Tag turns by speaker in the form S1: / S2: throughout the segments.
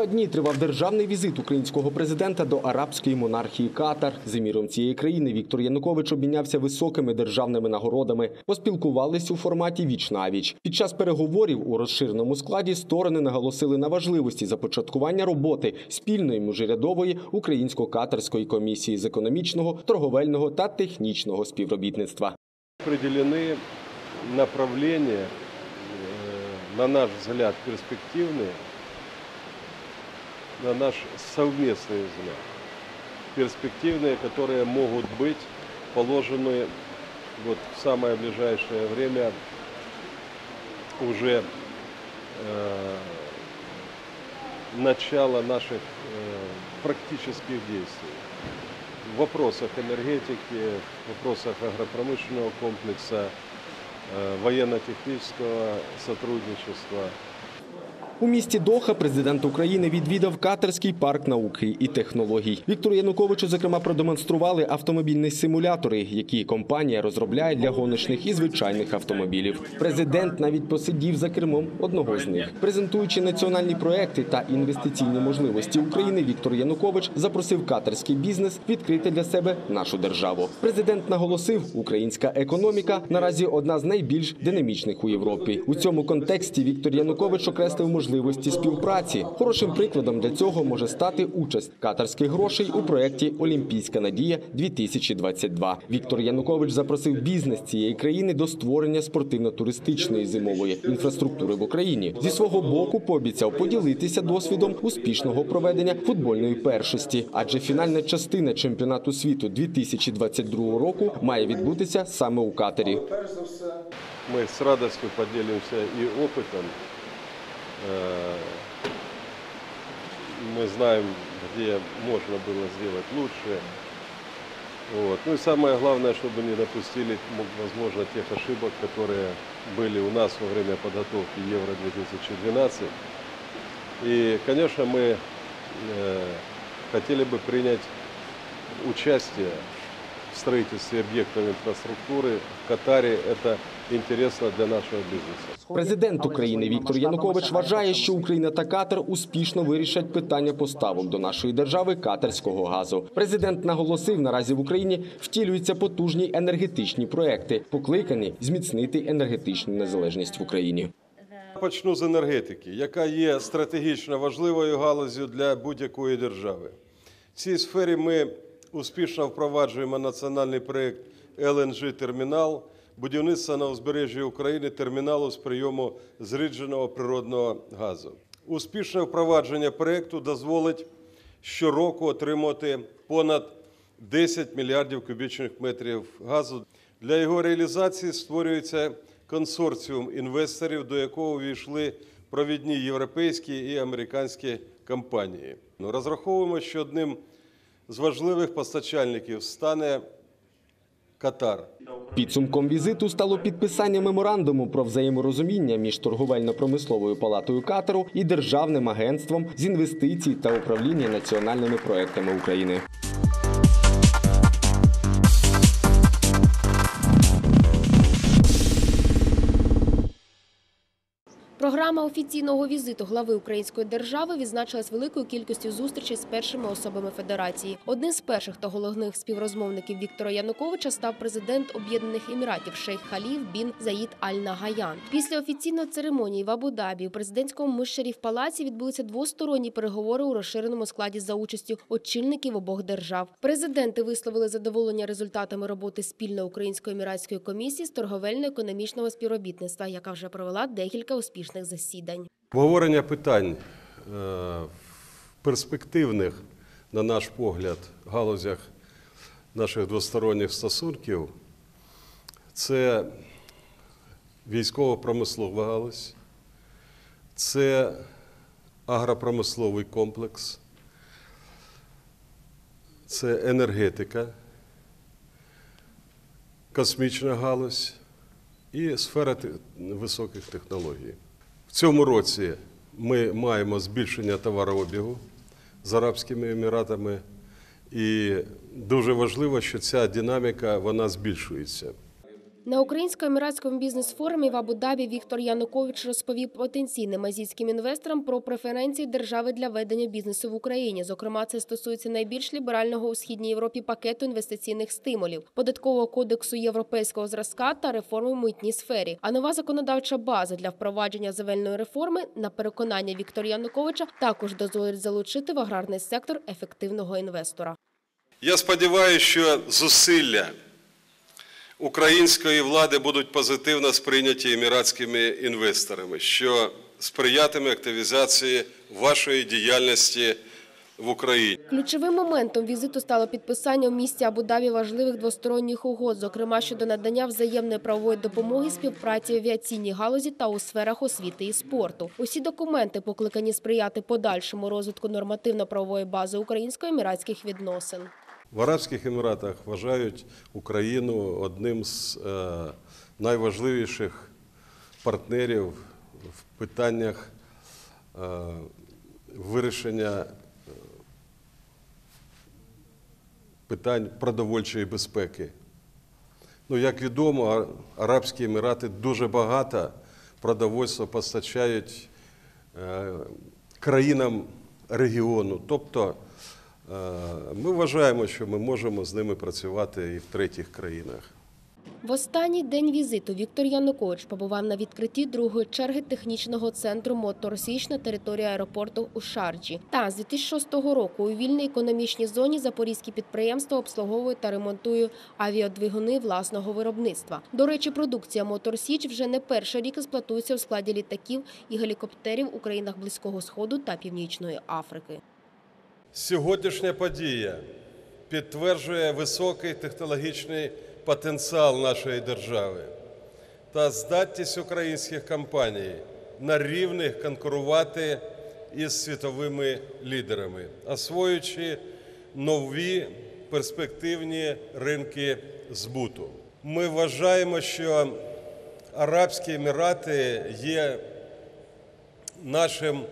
S1: Два дні тривав державний візит українського президента до арабської монархії Катар. З еміром цієї країни Віктор Янукович обмінявся високими державними нагородами. Поспілкувались у форматі віч на віч. Під час переговорів у розширеному складі сторони наголосили на важливості започаткування роботи спільної міжрядової українсько-катарської комісії з економічного, торговельного та технічного співробітництва.
S2: определены направления, э, на наш взгляд, перспективные, На наш совместный взгляд, перспективные, которые могут быть положены вот в самое ближайшее время уже э, начало наших э, практических действий в вопросах энергетики, в вопросах агропромышленного комплекса, э, военно-технического сотрудничества.
S1: У місті Доха президент України відвідав Катарський парк науки і технологій. Віктору Януковичу, зокрема, продемонстрували автомобільні симулятори, які компанія розробляє для гоночних і звичайних автомобілів. Президент навіть посидів за кермом одного з них. Презентуючи національні проекти та інвестиційні можливості України, Віктор Янукович запросив катарський бізнес відкрити для себе нашу державу. Президент наголосив, українська економіка наразі одна з найбільш динамічних у Європі. У цьому контексті Віктор Янукович окреслив можливості співпраці. Хорошим прикладом для цього може стати участь катарських грошей у проєкті Олімпійська надія 2022 Віктор Янукович запросив бізнес цієї країни до створення спортивно-туристичної зимової інфраструктури в Україні. Зі свого боку пообіцяв поділитися досвідом успішного проведення футбольної першості, адже фінальна частина чемпіонату світу 2022 року має відбутися саме у Катарі.
S2: Мы с радостью поделимся и опытом. Э, Мы знаем, где можно было сделать лучше. Вот. Ну и самое главное, чтобы не допустили, возможно, тех ошибок, которые были у нас во время подготовки Евро-2012. И, конечно, мы э, хотели бы принять участие в строительстве объектов инфраструктуры в Катаре. Это интересно для нашего бизнеса.
S1: Президент України Віктор Янукович вважає, що Україна та Катар успішно вирішать питання поставок до нашої держави катарського газу. Президент наголосив, наразі в Україні втілюються потужні енергетичні проекти, покликані зміцнити енергетичну незалежність в Україні.
S2: Почну з енергетики, яка є стратегічно важливою галузю для будь-якої держави. В цій сфері ми успішно впроваджуємо національний проєкт LNG термінал, будівництво на узбережжі України терміналу з прийому зрідженого природного газу. Успішне впровадження проєкту дозволить щороку отримати понад 10 мільярдів кубічних метрів газу. Для його реалізації створюється консорціум інвесторів, до якого увійшли провідні європейські і американські компанії. Ну, Розраховуємо, що одним з важливих постачальників стане Катар.
S1: Підсумком візиту стало підписання меморандуму про взаєморозуміння між торговельно-промисловою палатою Катару і Державним агентством з інвестицій та управління національними проектами України.
S3: Програма офіційного візиту глави української держави відзначилась великою кількістю зустрічей з першими особами федерації. Одним з перших та головних співрозмовників Віктора Януковича став президент Об'єднаних Еміратів Шейх Халів бін Заїд Аль Нагаян. Після офіційної церемонії в Абу-Дабі у президентському Мишерів палаці відбулися двосторонні переговори у розширеному складі за участю очільників обох держав. Президенти висловили задоволення результатами роботи спільно українсько-еміратської комісії з торговельно-економічного співробітництва, яка вже провела декілька успішних засідань.
S2: Обговорення питань е, перспективних, на наш погляд, галузях наших двосторонніх стосунків це військово-промислова галузь, це агропромисловий комплекс, це енергетика, космічна галузь і сфера високих технологій. В цьому році ми маємо збільшення товарообігу з Арабськими Еміратами, і дуже важливо, що ця динаміка вона збільшується.
S3: На українсько-еміратському бізнес-форумі в Абу-Дабі Віктор Янукович розповів потенційним азійським інвесторам про преференції держави для ведення бізнесу в Україні. Зокрема, це стосується найбільш ліберального у східній Європі пакету інвестиційних стимулів, податкового кодексу європейського зразка та реформи в митній сфері. А нова законодавча база для впровадження земельної реформи, на переконання Віктора Януковича, також дозволить залучити в аграрний сектор ефективного інвестора.
S2: Я сподіваюся, що зусилля української влади будуть позитивно сприйняті еміратськими інвесторами, що сприятиме активізації вашої діяльності в Україні.
S3: Ключовим моментом візиту стало підписання у місті Абу-Дабі важливих двосторонніх угод, зокрема щодо надання взаємної правової допомоги, співпраці в авіаційній галузі та у сферах освіти і спорту. Усі документи покликані сприяти подальшому розвитку нормативно-правової бази українсько-еміратських відносин.
S2: В Арабських Еміратах вважають Україну одним з е, найважливіших партнерів в питаннях е, вирішення е, питань продовольчої безпеки. Ну, як відомо, Арабські Емірати дуже багато продовольства постачають країнам регіону. Тобто ми вважаємо, що ми можемо з ними працювати і в третіх країнах.
S3: В останній день візиту Віктор Янукович побував на відкритті другої черги технічного центру «Мотор Січ» на території аеропорту у Шарджі. Та з 2006 року у вільній економічній зоні запорізькі підприємства обслуговують та ремонтують авіадвигуни власного виробництва. До речі, продукція «Мотор Січ» вже не перший рік експлуатується у складі літаків і гелікоптерів у країнах Близького Сходу та Північної Африки.
S2: Сьогоднішня подія підтверджує високий технологічний потенціал нашої держави та здатність українських компаній на рівних конкурувати із світовими лідерами, освоюючи нові перспективні ринки збуту. Ми вважаємо, що Арабські Емірати є нашим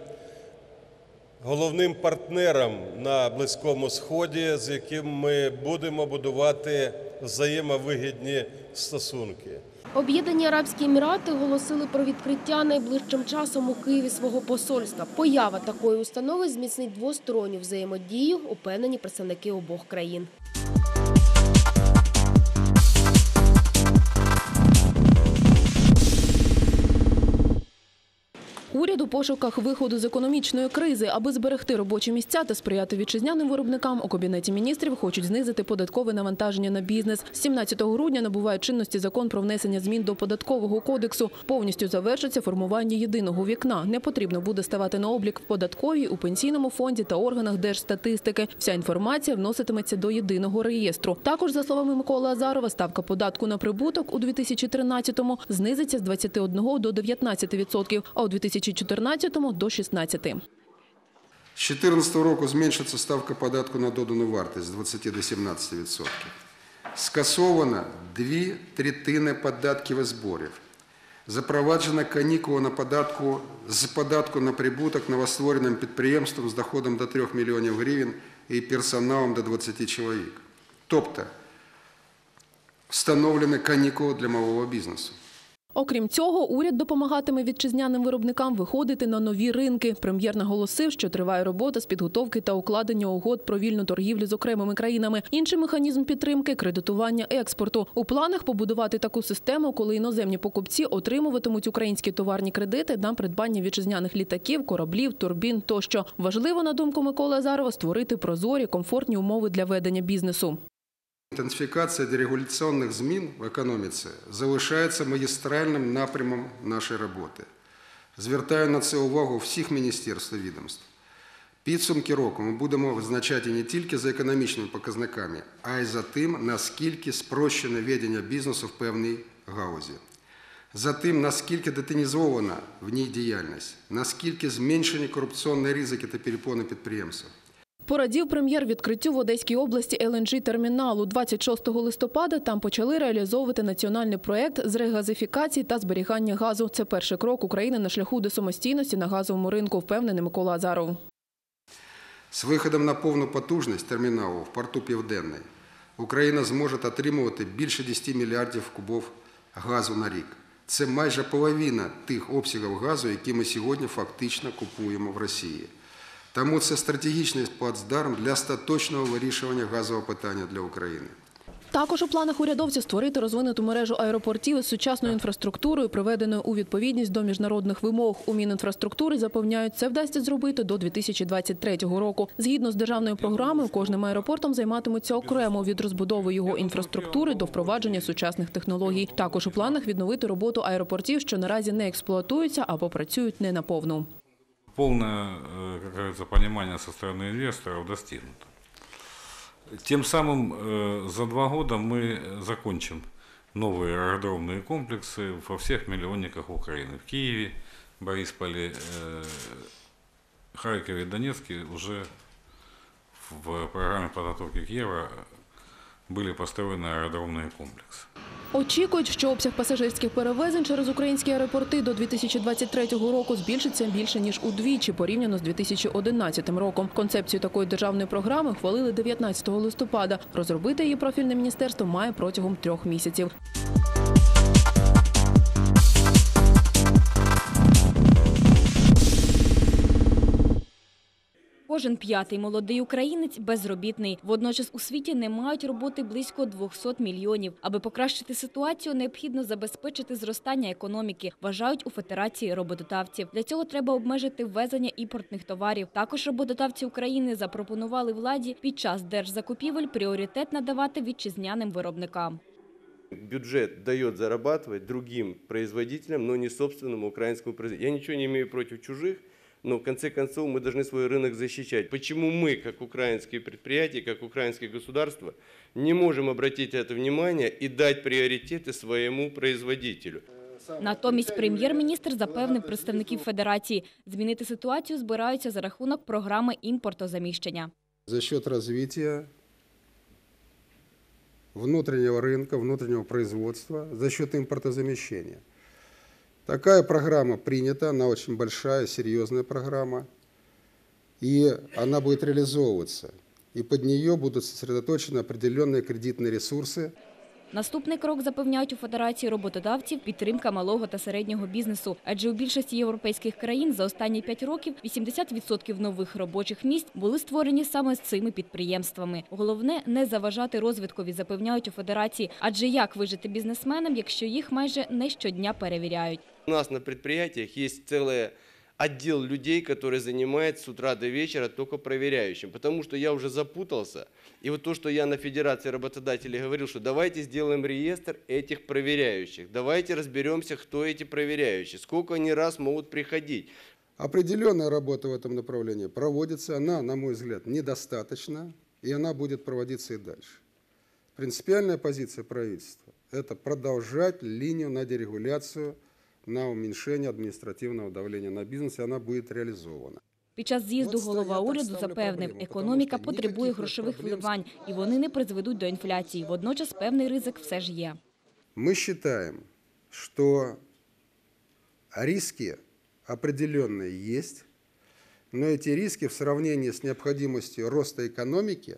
S2: головним партнером на Близькому Сході, з яким ми будемо будувати взаємовигідні стосунки.
S3: Об'єднані Арабські Емірати оголосили про відкриття найближчим часом у Києві свого посольства. Поява такої установи зміцнить двосторонню взаємодію, упевнені представники обох країн.
S4: Уряд у пошуках виходу з економічної кризи, аби зберегти робочі місця та сприяти вітчизняним виробникам, у кабінеті міністрів хочуть знизити податкове навантаження на бізнес. З 17 грудня набуває чинності закон про внесення змін до податкового кодексу. Повністю завершиться формування єдиного вікна. Не потрібно буде ставати на облік в податковій, у пенсійному фонді та органах держстатистики. Вся інформація вноситиметься до єдиного реєстру. Також, за словами Миколи Азарова, ставка податку на прибуток у 2013-му знизиться з 21 до 19%, а у 2014 – до 16%.
S5: З 2014 року зменшиться ставка податку на додану вартість з 20 до 17%. Скасовано дві третини податків і зборів. Запроваджена канікула на податку, з податку на прибуток новоствореним підприємством з доходом до 3 мільйонів гривень і персоналом до 20 чоловік. Тобто встановлена канікула для малого бізнесу.
S4: Окрім цього, уряд допомагатиме вітчизняним виробникам виходити на нові ринки. Прем'єр наголосив, що триває робота з підготовки та укладення угод про вільну торгівлю з окремими країнами. Інший механізм підтримки кредитування експорту. У планах побудувати таку систему, коли іноземні покупці отримуватимуть українські товарні кредити на придбання вітчизняних літаків, кораблів, турбін тощо. Важливо, на думку Миколи Азарова, створити прозорі, комфортні умови для ведення бізнесу.
S5: Інтенсифікація дерегуляційних змін в економіці залишається магістральним напрямом нашої роботи. Звертаю на це увагу всіх міністерств і відомств. Підсумки року ми будемо визначати не тільки за економічними показниками, а й за тим, наскільки спрощене ведення бізнесу в певній галузі. За тим, наскільки детінізована в ній діяльність, наскільки зменшені корупційні ризики та перепони підприємств.
S4: Порадів прем'єр відкриттю в Одеській області ЛНЖ терміналу. 26 листопада там почали реалізовувати національний проект з регазифікації та зберігання газу. Це перший крок України на шляху до самостійності на газовому ринку, впевнений Микола Азаров.
S5: З виходом на повну потужність терміналу в порту Південний Україна зможе отримувати більше 10 мільярдів кубов газу на рік. Це майже половина тих обсягів газу, які ми сьогодні фактично купуємо в Росії. Тому це стратегічний плацдарм для остаточного вирішування газового питання для України.
S4: Також у планах урядовців створити розвинуту мережу аеропортів із сучасною інфраструктурою, приведеною у відповідність до міжнародних вимог. У Мінінфраструктури запевняють, це вдасться зробити до 2023 року. Згідно з державною програмою, кожним аеропортом займатимуться окремо від розбудови його інфраструктури до впровадження сучасних технологій. Також у планах відновити роботу аеропортів, що наразі не експлуатуються або працюють не наповну.
S6: Полное, э, как говорится, понимание со стороны инвесторов достигнуто. Тем самым э, за два года мы закончим новые аэродромные комплексы во всех миллионниках Украины. В Киеве, Борисполе, э, Харькове, Донецке уже в программе подготовки к Евро были построены аэродромные комплексы.
S4: Очікують, що обсяг пасажирських перевезень через українські аеропорти до 2023 року збільшиться більше ніж удвічі порівняно з 2011 роком. Концепцію такої державної програми хвалили 19 листопада. Розробити її профільне міністерство має протягом трьох місяців.
S7: Кожен п'ятий молодий українець безробітний. Водночас у світі не мають роботи близько 200 мільйонів. Аби покращити ситуацію, необхідно забезпечити зростання економіки, вважають у Федерації роботодавців. Для цього треба обмежити ввезення імпортних товарів. Також роботодавці України запропонували владі під час держзакупівель пріоритет надавати вітчизняним виробникам.
S8: бюджет дает зарабатывать другим производителям, но не собственному украинскому производителю. Я ничего не имею против чужих, но в конце концов мы должны свой рынок защищать. Почему мы, как украинские предприятия, как украинское государство, не можем обратить это внимание и дать приоритеты своему производителю?
S7: Натомість прем'єр-міністр запевнив представників федерації, змінити ситуацію збираються за рахунок програми імпортозаміщення.
S5: За счет развития внутреннего рынка, внутреннего производства, за счет импортозамещения. Такая программа принята, она очень большая, серьезная программа, и она будет реализовываться. И под нее будут сосредоточены определенные кредитные ресурсы,
S7: Наступний крок запевняють у Федерації роботодавців підтримка малого та середнього бізнесу. Адже у більшості європейських країн за останні 5 років 80% нових робочих місць були створені саме з цими підприємствами. Головне не заважати розвиткові, запевняють у Федерації. Адже як вижити бізнесменам, якщо їх майже не щодня перевіряють?
S8: У нас на предприятиях есть целый отдел людей, который занимается с утра до вечера только проверяющим. Потому что я уже запутался. И вот то, что я на Федерации работодателей говорил, что давайте сделаем реестр этих проверяющих. Давайте разберемся, кто эти проверяющие, сколько они раз могут приходить.
S5: Определенная работа в этом направлении проводится. Она, на мой взгляд, недостаточна, и она будет проводиться и дальше. Принципиальная позиция правительства – это продолжать линию на дерегуляцию, на уменьшение административного давления на бизнес, и она будет реализована.
S7: Під час з'їзду
S5: От
S7: голова
S5: я так
S7: уряду
S5: ставлю
S7: запевнив,
S5: проблему,
S7: економіка
S5: тому що
S7: потребує
S5: ніяких
S7: грошових
S5: проблем з-
S7: вливань, і вони не призведуть до інфляції. Водночас певний ризик все ж є.
S5: Мы считаем, что риски определенные есть, но эти риски в сравнении с необходимостью роста экономики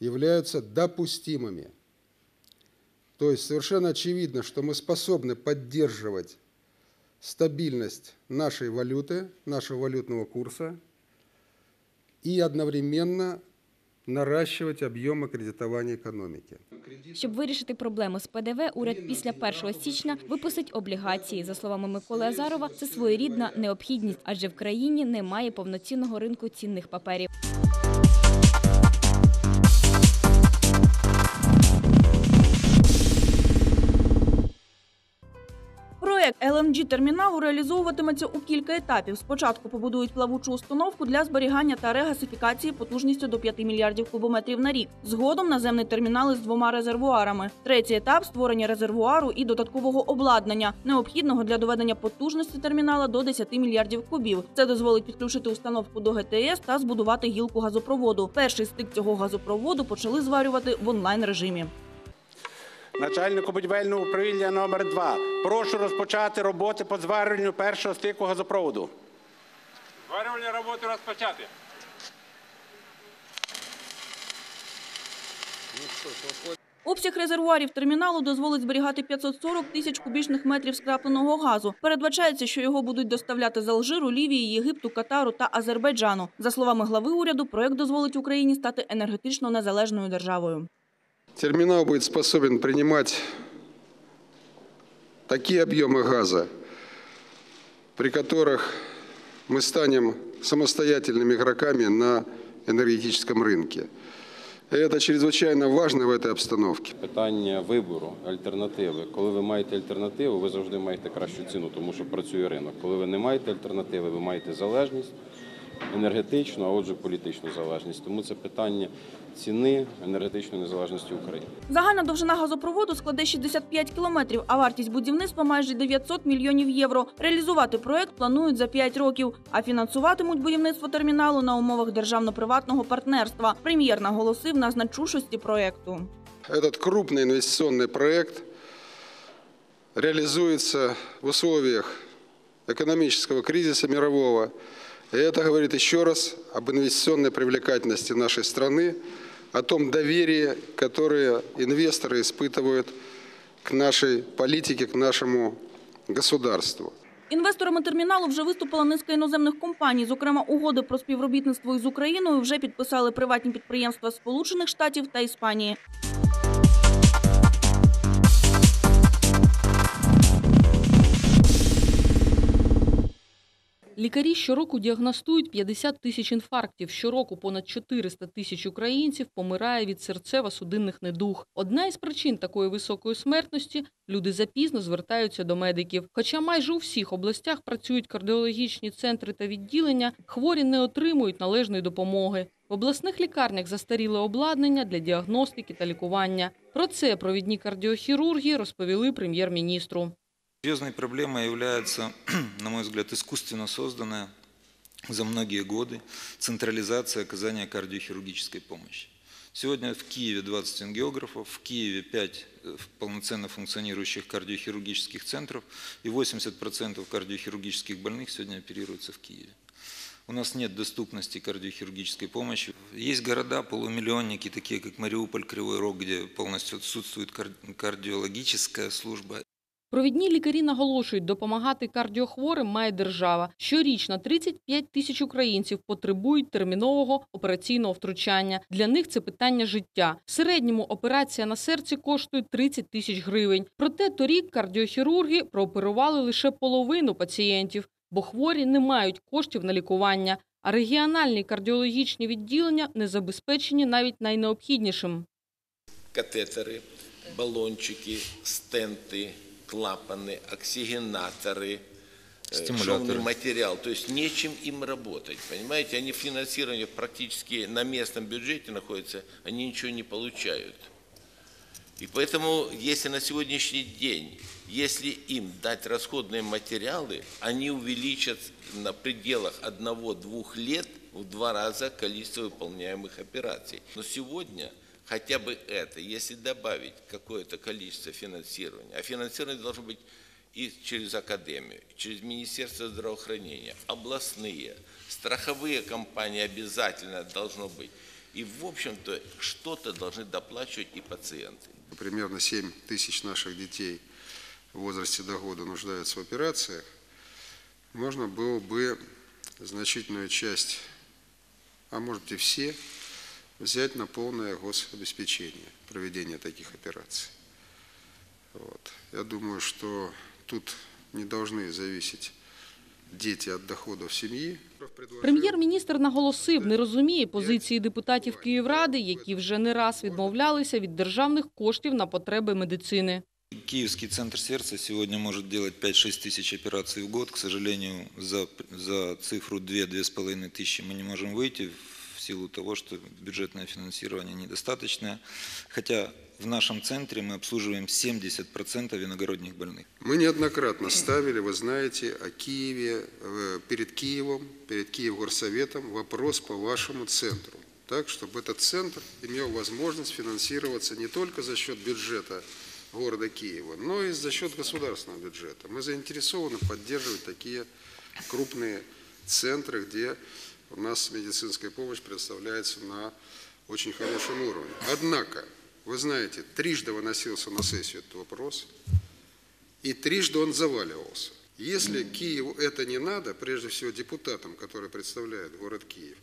S5: являются допустимыми. То есть совершенно очевидно, что мы способны поддерживать стабильность нашей валюты, нашего валютного курса и одновременно наращивать объемы кредитования экономики.
S7: Щоб вирішити проблему з ПДВ, уряд після 1 січня випустить облігації. За словами Миколи Азарова, це своєрідна необхідність, адже в країні немає повноцінного ринку цінних паперів.
S9: LNG терміналу реалізовуватиметься у кілька етапів. Спочатку побудують плавучу установку для зберігання та регасифікації потужністю до 5 мільярдів кубометрів на рік. Згодом наземний термінал із двома резервуарами. Третій етап створення резервуару і додаткового обладнання, необхідного для доведення потужності термінала до 10 мільярдів кубів. Це дозволить підключити установку до ГТС та збудувати гілку газопроводу. Перший стик цього газопроводу почали зварювати в онлайн режимі.
S10: Начальнику будівельного управління номер 2 Прошу розпочати роботи по зварюванню першого стику газопроводу.
S6: Зварювальні роботи розпочати.
S9: Обсяг резервуарів терміналу дозволить зберігати 540 тисяч кубічних метрів скрапленого газу. Передбачається, що його будуть доставляти з Алжиру, Лівії, Єгипту, Катару та Азербайджану. За словами глави уряду, проект дозволить Україні стати енергетично незалежною державою.
S5: Терминал будет способен принимать такие объемы газа, при которых мы станем самостоятельными игроками на энергетическом рынке. И это чрезвычайно важно в этой обстановке.
S11: Питання вибору, альтернативи. Коли ви маєте альтернативу, ви завжди маєте кращу ціну, тому що працює ринок. Коли ви не маєте альтернативи, ви маєте залежність енергетичну, а отже політичну залежність. Тому це питання ціни енергетичної незалежності України.
S9: Загальна довжина газопроводу складе 65 кілометрів, а вартість будівництва майже 900 мільйонів євро. Реалізувати проект планують за 5 років, а фінансуватимуть будівництво терміналу на умовах державно-приватного партнерства. Прем'єр наголосив на значущості проекту.
S5: Этот крупный инвестиционный проект реализуется в условиях экономического кризиса мирового. И это говорит еще раз об инвестиционной привлекательности нашей страны, о том доверии, которое инвесторы испытывают к нашей политике, к нашему государству.
S9: Інвесторами терміналу вже виступила низка іноземних компаній. Зокрема, угоди про співробітництво із Україною вже підписали приватні підприємства Сполучених Штатів та Іспанії.
S12: Лікарі щороку діагностують 50 тисяч інфарктів. Щороку понад 400 тисяч українців помирає від серцево-судинних недуг. Одна із причин такої високої смертності – люди запізно звертаються до медиків. Хоча майже у всіх областях працюють кардіологічні центри та відділення, хворі не отримують належної допомоги. В обласних лікарнях застаріле обладнання для діагностики та лікування. Про це провідні кардіохірурги розповіли прем'єр-міністру.
S13: Серьезной проблемой является, на мой взгляд, искусственно созданная за многие годы централизация оказания кардиохирургической помощи. Сегодня в Киеве 20 ангиографов, в Киеве 5 полноценно функционирующих кардиохирургических центров и 80% кардиохирургических больных сегодня оперируются в Киеве. У нас нет доступности кардиохирургической помощи. Есть города, полумиллионники, такие как Мариуполь, Кривой Рог, где полностью отсутствует кар- кардиологическая служба.
S12: Провідні лікарі наголошують, допомагати кардіохворим має держава. Щорічно 35 тисяч українців потребують термінового операційного втручання. Для них це питання життя. В середньому операція на серці коштує 30 тисяч гривень. Проте торік кардіохірурги прооперували лише половину пацієнтів, бо хворі не мають коштів на лікування. А регіональні кардіологічні відділення не забезпечені навіть найнеобхіднішим.
S14: катетеры, баллончики, стенты, клапаны, оксигенаторы, э, шовный материал. То есть нечем им работать. Понимаете, они финансирование практически на местном бюджете находятся, они ничего не получают. И поэтому, если на сегодняшний день, если им дать расходные материалы, они увеличат на пределах одного-двух лет в два раза количество выполняемых операций. Но сегодня хотя бы это, если добавить какое-то количество финансирования, а финансирование должно быть и через Академию, через Министерство здравоохранения, областные, страховые компании обязательно должно быть. И, в общем-то, что-то должны доплачивать и пациенты.
S5: Примерно 7 тысяч наших детей в возрасте до года нуждаются в операциях. Можно было бы значительную часть, а может и все, взять на полное гособеспечение проведения таких операций. Вот. Я думаю, что тут не должны зависеть дети от доходов семьи.
S12: Прем'єр-міністр наголосив, не розуміє позиції депутатів Київради, які вже не раз відмовлялися від державних коштів на потреби медицини.
S13: Киевский центр сердца сегодня может делать 5-6 тысяч операций в год. К сожалению, за, за цифру 2-2,5 тысячи мы не можем выйти Силу того, что бюджетное финансирование недостаточное. Хотя в нашем центре мы обслуживаем 70% иногородних больных.
S5: Мы неоднократно ставили, вы знаете, о Киеве, э, перед Киевом, перед Киевгорсоветом вопрос по вашему центру. Так, чтобы этот центр имел возможность финансироваться не только за счет бюджета города Киева, но и за счет государственного бюджета. Мы заинтересованы поддерживать такие крупные центры, где у нас медицинская помощь представляется на очень хорошем уровне. Однако вы знаете, трижды выносился на сессию этот вопрос, и трижды он заваливался. Если Киеву это не надо, прежде всего депутатам, которые представляют город Киев,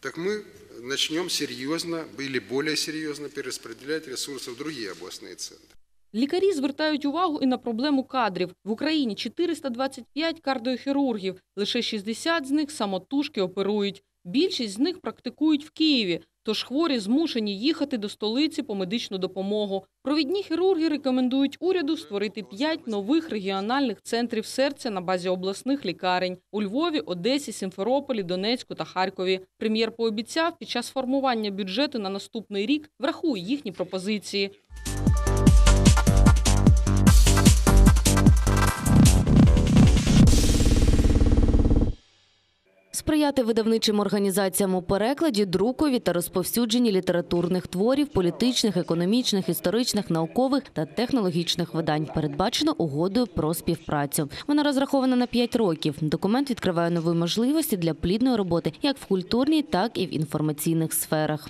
S5: так мы начнем серьезно или более серьезно перераспределять ресурсы в другие областные центры.
S12: Лікарі звертають увагу і на проблему кадрів. В Україні 425 кардіохірургів, лише 60 з них самотужки оперують. Більшість з них практикують в Києві, тож хворі змушені їхати до столиці по медичну допомогу. Провідні хірурги рекомендують уряду створити 5 нових регіональних центрів серця на базі обласних лікарень у Львові, Одесі, Сімферополі, Донецьку та Харкові. Прем'єр пообіцяв під час формування бюджету на наступний рік врахує їхні пропозиції.
S15: Сприяти видавничим організаціям у перекладі, друкові та розповсюдженні літературних творів, політичних, економічних, історичних, наукових та технологічних видань передбачено угодою про співпрацю. Вона розрахована на 5 років. Документ відкриває нові можливості для плідної роботи як в культурній, так і в інформаційних сферах.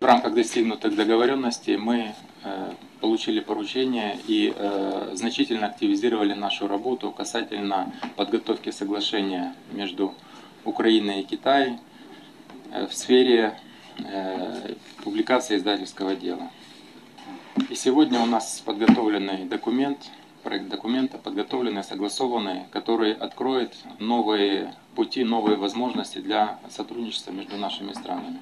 S16: В рамках достигнутых договоренностей мы э, получили поручение и э, значительно активизировали нашу работу касательно подготовки соглашения между Украиной и Китаем э, в сфере э, публикации издательского дела. И сегодня у нас подготовленный документ, проект документа, подготовленный, согласованный, который откроет новые пути, новые возможности для сотрудничества между нашими странами.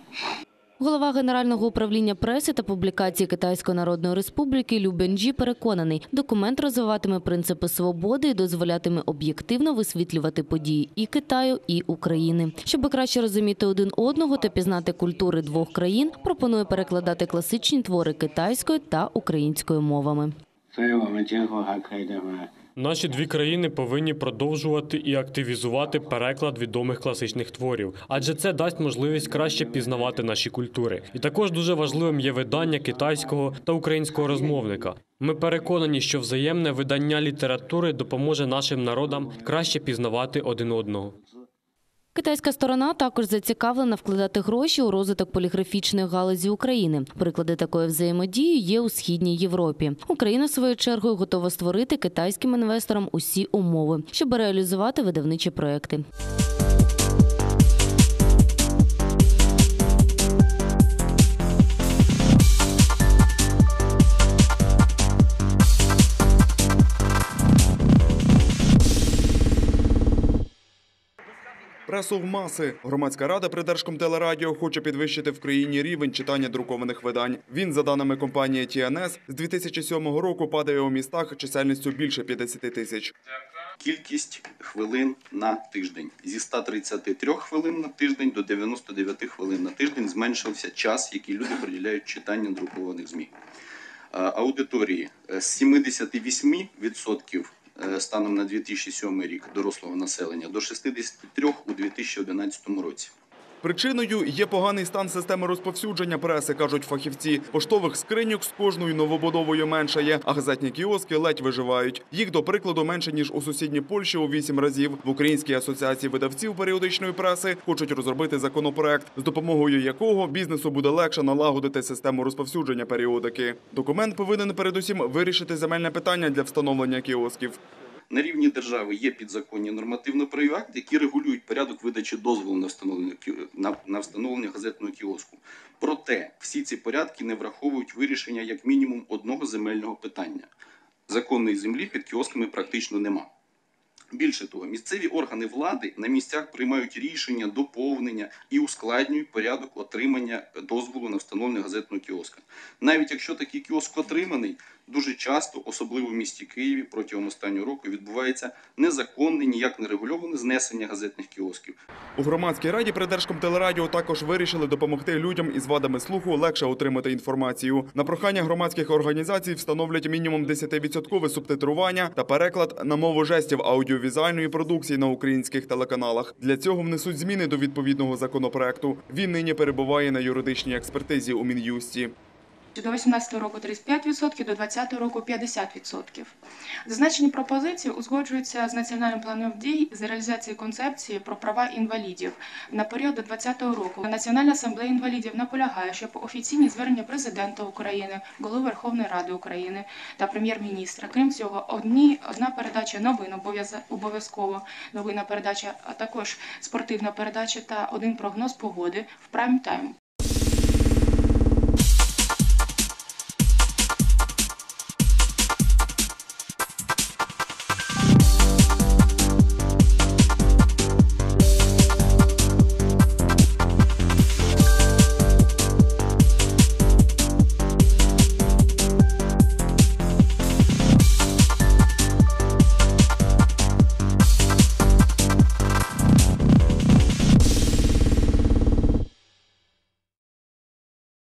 S15: Голова Генерального управління преси та публікації Китайської Народної Республіки Лю Бенджі переконаний, документ розвиватиме принципи свободи і дозволятиме об'єктивно висвітлювати події і Китаю, і України. Щоб краще розуміти один одного та пізнати культури двох країн, пропонує перекладати класичні твори китайською та українською мовами.
S17: Наші дві країни повинні продовжувати і активізувати переклад відомих класичних творів, адже це дасть можливість краще пізнавати наші культури. І також дуже важливим є видання китайського та українського розмовника. Ми переконані, що взаємне видання літератури допоможе нашим народам краще пізнавати один одного.
S15: Китайська сторона також зацікавлена вкладати гроші у розвиток поліграфічної галузі України. Приклади такої взаємодії є у східній Європі. Україна своєю чергою готова створити китайським інвесторам усі умови, щоб реалізувати видавничі проекти.
S18: Пресу в маси. Громадська рада при Держкомтелерадіо хоче підвищити в країні рівень читання друкованих видань. Він, за даними компанії TNS, з 2007 року падає у містах чисельністю більше 50 тисяч.
S19: Кількість хвилин на тиждень зі 133 хвилин на тиждень до 99 хвилин на тиждень зменшився час, який люди приділяють читанню друкованих ЗМІ. Е, Аудиторії е, з 78% е, станом на 2007 рік дорослого населення до 63 у 2011 році.
S18: Причиною є поганий стан системи розповсюдження преси, кажуть фахівці. Поштових скриньок з кожною новобудовою меншає, а газетні кіоски ледь виживають. Їх, до прикладу, менше ніж у сусідній Польщі у вісім разів. В Українській асоціації видавців періодичної преси хочуть розробити законопроект, з допомогою якого бізнесу буде легше налагодити систему розповсюдження періодики. Документ повинен передусім вирішити земельне питання для встановлення кіосків.
S19: На рівні держави є підзаконні нормативно-правові акти, які регулюють порядок видачі дозволу на встановлення на, на встановлення газетного кіоску. Проте всі ці порядки не враховують вирішення як мінімум одного земельного питання. Законної землі під кіосками практично нема. Більше того, місцеві органи влади на місцях приймають рішення, доповнення і ускладнюють порядок отримання дозволу на встановлення газетного кіоска. Навіть якщо такий кіоск отриманий, дуже часто, особливо в місті Києві, протягом останнього року відбувається незаконне, ніяк не регульоване знесення газетних кіосків.
S18: У громадській раді при Держкомтелерадіо також вирішили допомогти людям із вадами слуху легше отримати інформацію. На прохання громадських організацій встановлять мінімум 10% субтитрування та переклад на мову жестів аудіовізуальної продукції на українських телеканалах. Для цього внесуть зміни до відповідного законопроекту. Він нині перебуває на юридичній експертизі у Мін'юсті.
S20: До 2018 року 35%, до 2020 року 50%. Зазначені пропозиції узгоджуються з національним планом дій з реалізації концепції про права інвалідів на період до 2020 року. Національна асамблея інвалідів наполягає, щоб офіційні звернення президента України, голови Верховної Ради України та прем'єр-міністра. Крім цього, одні одна передача новин обов'яз- обов'язково новина передача, а також спортивна передача та один прогноз погоди в прайм-тайм